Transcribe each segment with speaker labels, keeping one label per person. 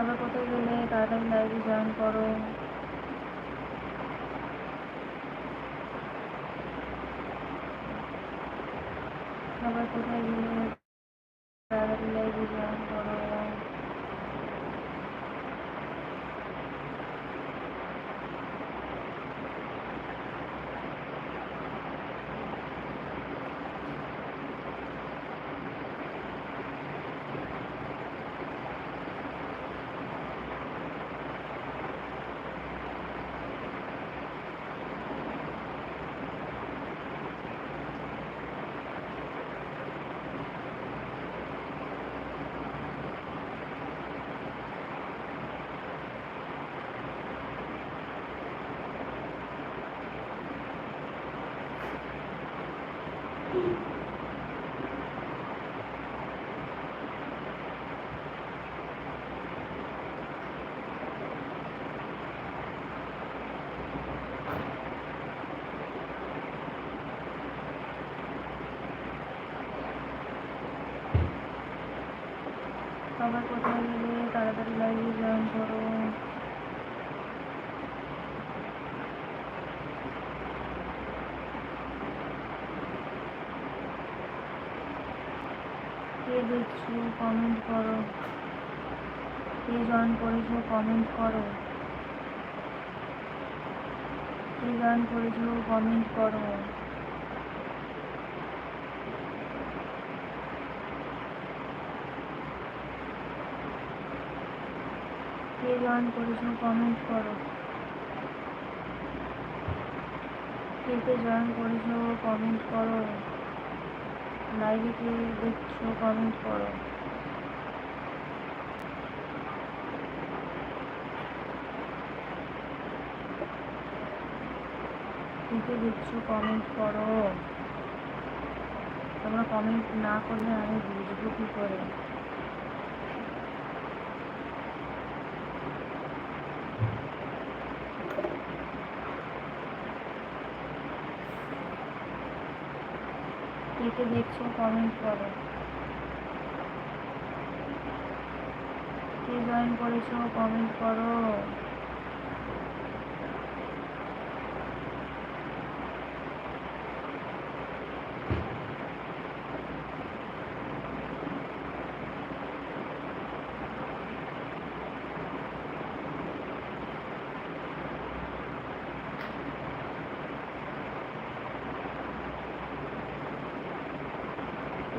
Speaker 1: সবাই কোথায় গেলে তাড়াতাড়ি লাইভে জয়েন করো। সবাই কোথায় গেলে তাড়াতাড়ি লাইভে জয়েন করো সবাই কোথায় তাড়াতাড়ি লাইভে জয়েন করো? কে দেখছ কমেন্ট করো। কে জয়েন করেছ কমেন্ট করো। কে জয়েন করেছ কমেন্ট করো। কে জয়েন করেছ কমেন্ট করো। কে কে জয়েন করেছ কমেন্ট করো। লাইভে কে দেখছ কমেন্ট করো। কে কে দেখছ কমেন্ট করো। তোমরা কমেন্ট না করলে আমি বুঝব কী করে। কে কে দেখছ কমেন্ট করো। কে জয়েন করেছ কমেন্ট করো।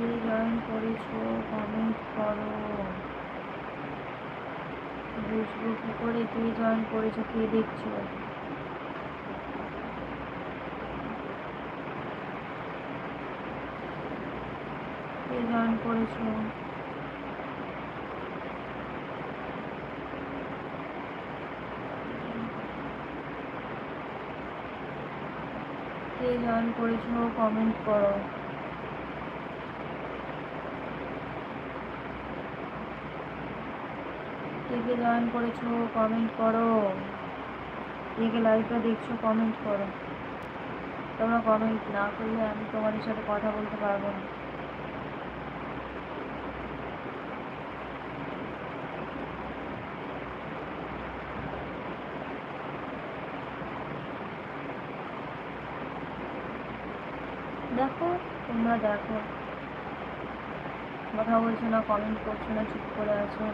Speaker 1: কে জয়েন করেছ কমেন্ট করো। বুঝব কি করে কে জয়েন করেছ কে দেখছ? কে জয়েন করেছ কে জয়েন করেছ কমেন্ট করো। কে কে জয়েন করেছ কমেন্ট করো। কে কে লাইভটা দেখছ কমেন্ট করো। তোমরা কমেন্ট না করলে আমি তোমাদের সাথে কথা বলতে পারব না। দেখো, তোমরা দেখো। কথা বলছো না কমেন্ট করছ না, চুপ করে আছো।